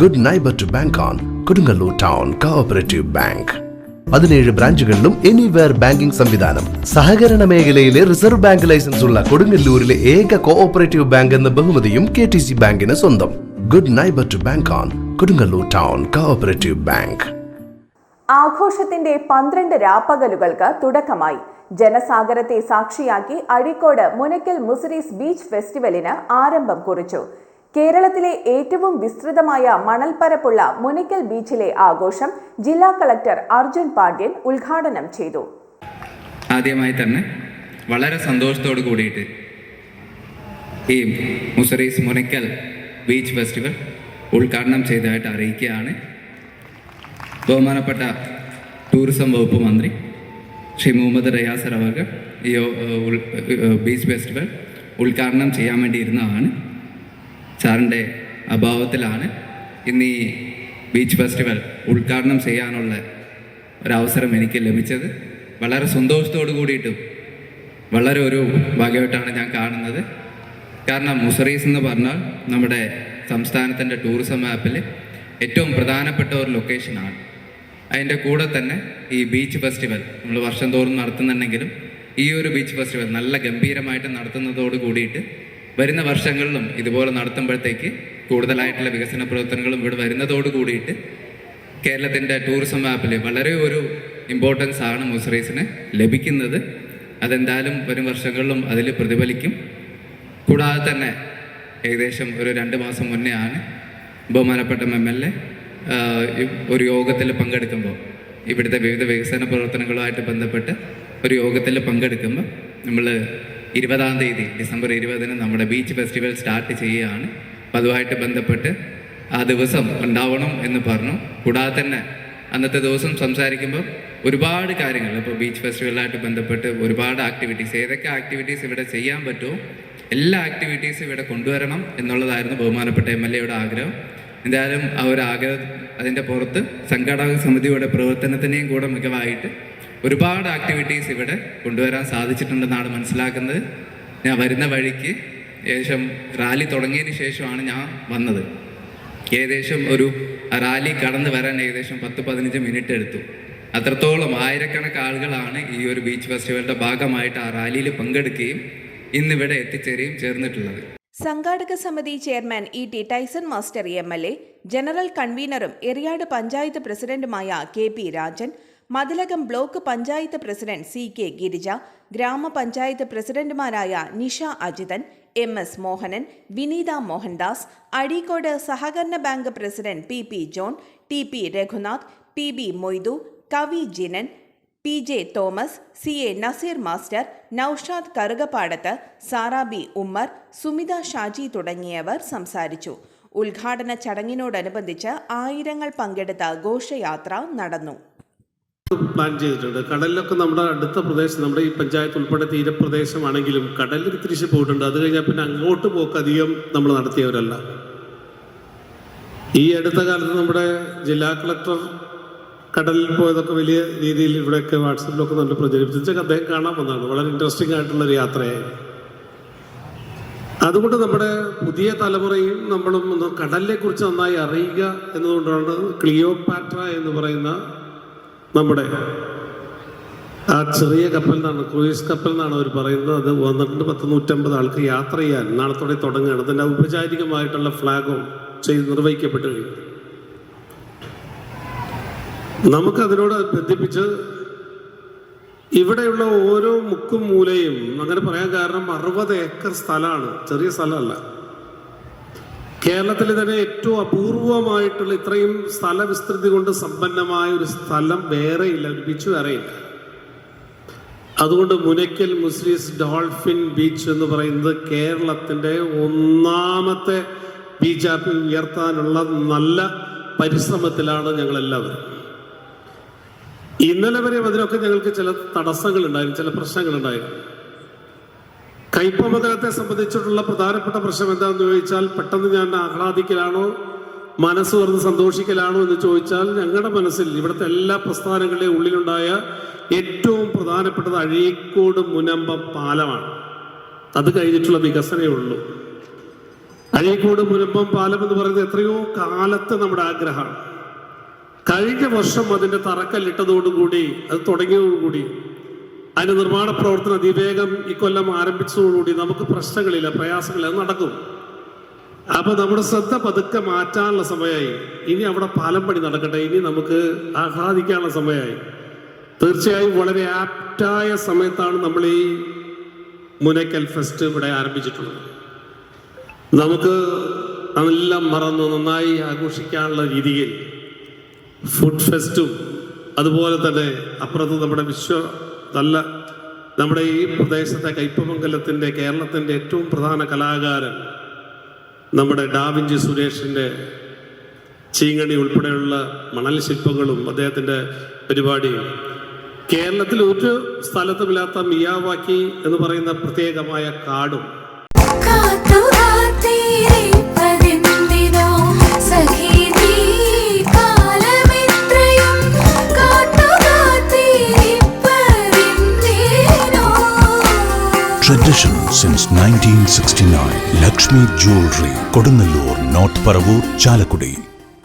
Good neighbour to bank on Kodungallur town cooperative bank പതിനേഴ് ബ്രാഞ്ചുകളിലും anywhere banking സംവിധാനം. സഹകരണ മേഖലയിലെ റിസർവ് ബാങ്ക് ലൈസൻസ് ഉള്ള കൊടുങ്ങല്ലൂരിലെ ഏക കോഓപ്പറേറ്റീവ് ബാങ്ക് എന്ന ബഹുമതിയും കെ ടി സി ബാങ്കിന് സ്വന്തം. Good neighbour to bank on Kodungallur town cooperative bank ആഘോഷത്തിന്റെ പന്ത്രണ്ട് രാപ്പകലുകൾക്ക് തുടക്കമായി. ജനസാഗരത്തെ സാക്ഷിയാക്കി അഴീക്കോട് മുനക്കൽ മുസിരീസ് ബീച്ച് ഫെസ്റ്റിവലിന് ആരംഭം കുറിച്ചു. കേരളത്തിലെ ഏറ്റവും വിസ്തൃതമായ മണൽപ്പരപ്പുള്ള മുനിക്കൽ ബീച്ചിലെ ആഘോഷം ജില്ലാ കളക്ടർ അർജുൻ പാണ്ഡ്യൻ ഉദ്ഘാടനം ചെയ്തു. ആദ്യമായി തന്നെ വളരെ സന്തോഷത്തോട് കൂടിയിട്ട് ഈ മുസറീസ് മുനക്കൽ ബീച്ച് ഫെസ്റ്റിവൽ ഉദ്ഘാടനം ചെയ്തതായിട്ട് അറിയിക്കുകയാണ്. ബഹുമാനപ്പെട്ട ടൂറിസം വകുപ്പ് മന്ത്രി ശ്രീ മുഹമ്മദ് റയാസർ അവർക്ക് ഈ ബീച്ച് ഫെസ്റ്റിവൽ ഉദ്ഘാടനം ചെയ്യാൻ വേണ്ടി ഇരുന്നതാണ്. സാറിന്റെ അഭാവത്തിലാണ് ഇന്ന് ഈ ബീച്ച് ഫെസ്റ്റിവൽ ഉദ്ഘാടനം ചെയ്യാനുള്ള ഒരവസരം എനിക്ക് ലഭിച്ചത്. വളരെ സന്തോഷത്തോടു കൂടിയിട്ടും വളരെ ഒരു ഭാഗ്യമായിട്ടാണ് ഞാൻ കാണുന്നത്. കാരണം മുസറീസ് എന്ന് പറഞ്ഞാൽ നമ്മുടെ സംസ്ഥാനത്തിന്റെ ടൂറിസം മാപ്പിൽ ഏറ്റവും പ്രധാനപ്പെട്ട ഒരു ലൊക്കേഷനാണ്. അതിന്റെ കൂടെ തന്നെ ഈ ബീച്ച് ഫെസ്റ്റിവൽ നമ്മൾ വർഷം തോറും നടത്തുന്നുണ്ടെങ്കിലും ഈ ഒരു ബീച്ച് ഫെസ്റ്റിവൽ നല്ല ഗംഭീരമായിട്ട് നടത്തുന്നതോട് കൂടിയിട്ട് വരുന്ന വർഷങ്ങളിലും ഇതുപോലെ നടത്തുമ്പോഴത്തേക്ക് കൂടുതലായിട്ടുള്ള വികസന പ്രവർത്തനങ്ങളും ഇവിടെ വരുന്നതോട് കൂടിയിട്ട് കേരളത്തിന്റെ ടൂറിസം മാപ്പിൽ വളരെ ഒരു ഇമ്പോർട്ടൻസ് ആണ് മുസറീസിന് ലഭിക്കുന്നത്. അതെന്തായാലും വരും വർഷങ്ങളിലും അതിൽ പ്രതിഫലിക്കും. കൂടാതെ തന്നെ ഏകദേശം ഒരു രണ്ട് മാസം മുന്നേ ആണ് ബഹുമാനപ്പെട്ട എം എൽ എ ഒരു യോഗത്തിൽ പങ്കെടുക്കുമ്പോൾ ഇവിടുത്തെ വിവിധ വികസന പ്രവർത്തനങ്ങളുമായിട്ട് ബന്ധപ്പെട്ട് ഒരു യോഗത്തിൽ പങ്കെടുക്കുമ്പോൾ നമ്മൾ ഇരുപതാം തീയതി ഡിസംബർ ഇരുപതിന് നമ്മുടെ ബീച്ച് ഫെസ്റ്റിവൽ സ്റ്റാർട്ട് ചെയ്യുകയാണ്. അപ്പോൾ അതുമായിട്ട് ബന്ധപ്പെട്ട് ആ ദിവസം ഉണ്ടാവണം എന്ന് പറഞ്ഞു. കൂടാതെ തന്നെ അന്നത്തെ ദിവസം സംസാരിക്കുമ്പോൾ ഒരുപാട് കാര്യങ്ങൾ ഇപ്പോൾ ബീച്ച് ഫെസ്റ്റിവലായിട്ട് ബന്ധപ്പെട്ട് ഒരുപാട് ആക്ടിവിറ്റീസ് ഏതൊക്കെ ആക്ടിവിറ്റീസ് ഇവിടെ ചെയ്യാൻ പറ്റുമോ എല്ലാ ആക്ടിവിറ്റീസും ഇവിടെ കൊണ്ടുവരണം എന്നുള്ളതായിരുന്നു ബഹുമാനപ്പെട്ട എം എൽ എയുടെ ആഗ്രഹം. എന്തായാലും ആ ഒരു ആഗ്രഹം അതിന്റെ പുറത്ത് സംഘാടക സമിതിയുടെ പ്രവർത്തനത്തിനെയും കൂടെ മികവായിട്ട് ഒരുപാട് ആക്ടിവിറ്റീസ് ഇവിടെ കൊണ്ടുവരാൻ സാധിച്ചിട്ടുണ്ടെന്നാണ് മനസ്സിലാക്കുന്നത്. ഞാൻ വരുന്ന വഴിക്ക് ഏകദേശം റാലി തുടങ്ങിയതിന് ശേഷമാണ് ഞാൻ വന്നത്. ഏകദേശം ഒരു റാലി കടന്നു വരാൻ ഏകദേശം പത്ത് പതിനഞ്ച് മിനിറ്റ് എടുത്തു. അത്രത്തോളം ആയിരക്കണക്ക് ആളുകളാണ് ഈ ഒരു ബീച്ച് ഫെസ്റ്റിവലിന്റെ ഭാഗമായിട്ട് ആ റാലിയിൽ പങ്കെടുക്കുകയും ഇന്നിവിടെ എത്തിച്ചേരുകയും ചേർന്നിട്ടുള്ളത്. സംഘാടക സമിതി chairman E T Tyson master M L A general കൺവീനറും Eriyad panchayat പ്രസിഡന്റുമായ K P Rajan Mathilakam block panchayat president C K Girija ഗ്രാമപഞ്ചായത്ത് പ്രസിഡന്റുമാരായ നിഷ അജിതൻ എം എസ് മോഹനൻ വിനീത മോഹൻദാസ് അഴീക്കോട് സഹകരണ bank president P P John T P Raghunath P B Moidu കവി Jinan P J Thomas C A Naseer master Noushad Karukappadath Sarabi Ummer Sumitha Shaji തുടങ്ങിയവർ സംസാരിച്ചു. ഉദ്ഘാടന ചടങ്ങിനോടനുബന്ധിച്ച് ആയിരങ്ങൾ പങ്കെടുത്ത ഘോഷയാത്ര നടന്നു. പ്ലാൻ ചെയ്തിട്ടുണ്ട്. കടലിലൊക്കെ നമ്മുടെ അടുത്ത പ്രദേശം നമ്മുടെ ഈ പഞ്ചായത്ത് ഉൾപ്പെടെ തീരപ്രദേശമാണെങ്കിലും കടലിൽ തിരിച്ച് പോയിട്ടുണ്ട്. അത് കഴിഞ്ഞാൽ പിന്നെ അങ്ങോട്ട് പോക്ക് അധികം നമ്മൾ നടത്തിയവരല്ല. ഈ അടുത്ത കാലത്ത് നമ്മുടെ ജില്ലാ കളക്ടർ കടലിൽ പോയതൊക്കെ വലിയ രീതിയിൽ ഇവിടെയൊക്കെ വാട്സപ്പിലൊക്കെ നല്ല പ്രചരിപ്പിച്ച. അദ്ദേഹം കാണാൻ വന്നതാണ്. വളരെ ഇൻട്രസ്റ്റിംഗ് ആയിട്ടുള്ള ഒരു യാത്രയായിരുന്നു അതുകൊണ്ട് നമ്മുടെ പുതിയ തലമുറയും നമ്മളും ഒന്ന് കടലിനെ കുറിച്ച് നന്നായി അറിയുക എന്നതുകൊണ്ടാണ് ക്ലിയോപാട്ര എന്ന് പറയുന്ന നമ്മുടെ ആ ചെറിയ കപ്പൽ എന്നാണ് ക്രൂയിസ് കപ്പൽ എന്നാണ് അവർ പറയുന്നത്. അത് വന്നിട്ട് പത്ത് നൂറ്റമ്പത് ആൾക്ക് യാത്ര ചെയ്യാൻ. നാളത്തോടെ തുടങ്ങുകയാണ്. അതിന്റെ ഔപചാരികമായിട്ടുള്ള ഫ്ലാഗും ചെയ്ത് നിർവഹിക്കപ്പെട്ട് കഴിഞ്ഞു. നമുക്കതിനോട് ബന്ധിപ്പിച്ച് ഇവിടെയുള്ള ഓരോ മുക്കും മൂലയും അങ്ങനെ പറയാൻ കാരണം അറുപത് ഏക്കർ സ്ഥലമാണ്. ചെറിയ സ്ഥലമല്ല. കേരളത്തിൽ തന്നെ ഏറ്റവും അപൂർവമായിട്ടുള്ള ഇത്രയും സ്ഥലവിസ്തൃതി കൊണ്ട് സമ്പന്നമായ ഒരു സ്ഥലം വേറെയില്ല ഒരു ബീച്ച് വേറെയില്ല അതുകൊണ്ട് മുനയ്ക്കൽ മുസ്ലിസ് ഡോൾഫിൻ ബീച്ച് എന്ന് പറയുന്നത് കേരളത്തിന്റെ ഒന്നാമത്തെ ബീച്ചാക്കി ഉയർത്താനുള്ള നല്ല പരിശ്രമത്തിലാണ് ഞങ്ങളെല്ലാവരും. ഇന്നലെ വരെ അതിനൊക്കെ ഞങ്ങൾക്ക് ചില തടസ്സങ്ങൾ ഉണ്ടായിരുന്നു ചില പ്രശ്നങ്ങൾ കയ്പമതലത്തെ സംബന്ധിച്ചിട്ടുള്ള പ്രധാനപ്പെട്ട പ്രശ്നം എന്താണെന്ന് ചോദിച്ചാൽ പെട്ടെന്ന് ഞാൻ ആഹ്ലാദിക്കലാണോ? മനസ്സ് തുറന്ന് സന്തോഷിക്കലാണോ എന്ന് ചോദിച്ചാൽ ഞങ്ങളുടെ മനസ്സിൽ ഇവിടുത്തെ എല്ലാ പ്രസ്ഥാനങ്ങളുടെയും ഉള്ളിലുണ്ടായ ഏറ്റവും പ്രധാനപ്പെട്ടത് അഴീക്കോട് മുനമ്പ പാലമാണ്. അത് കഴിഞ്ഞിട്ടുള്ള വികസനമേ ഉള്ളൂ. അഴീക്കോട് മുനമ്പം പാലം എന്ന് പറയുന്നത് എത്രയോ കാലത്ത് നമ്മുടെ ആഗ്രഹമാണ്. കഴിഞ്ഞ വർഷം അതിന്റെ തറക്കല്ലിട്ടതോടുകൂടി അത് തുടങ്ങിയതോടുകൂടി അതിന്റെ നിർമ്മാണ പ്രവർത്തനം അതിവേഗം ഇക്കൊല്ലം ആരംഭിച്ചതോടുകൂടി നമുക്ക് പ്രശ്നങ്ങളില്ല പ്രയാസങ്ങളില്ല അത് നടക്കും. അപ്പൊ നമ്മുടെ ശ്രദ്ധ പതുക്കെ മാറ്റാനുള്ള സമയമായി. ഇനി അവിടെ പാലം പണി നടക്കട്ടെ ഇനി നമുക്ക് ആഹ്ലാദിക്കാനുള്ള സമയമായി. തീർച്ചയായും വളരെ ആപ്റ്റായ സമയത്താണ് നമ്മൾ ഈ മുനക്കൽ ഫെസ്റ്റ് ഇവിടെ ആരംഭിച്ചിട്ടുള്ളത്. നമുക്ക് എല്ലാം മറന്ന് നന്നായി ആഘോഷിക്കാനുള്ള രീതിയിൽ ഫുഡ് ഫെസ്റ്റും അതുപോലെ തന്നെ അപ്പുറത്ത് നമ്മുടെ വിശ്വ നല്ല നമ്മുടെ ഈ പ്രദേശത്തെ കയ്പമംഗലത്തിന്റെ കേരളത്തിന്റെ ഏറ്റവും പ്രധാന കലാകാരൻ നമ്മുടെ ഡാവിഞ്ചി സുരേഷിന്റെ ചീങ്ങണി ഉൾപ്പെടെയുള്ള മണൽ ശില്പങ്ങളും അദ്ദേഹത്തിന്റെ പരിപാടിയും. കേരളത്തിൽ ഒരു സ്ഥലത്തുമില്ലാത്ത മിയാവാക്കി എന്ന് പറയുന്ന പ്രത്യേകമായ കാടും. സഖി Tradition since 1969. Lakshmi Jewelry, Kodunallur, North Paravur, Chalakudi.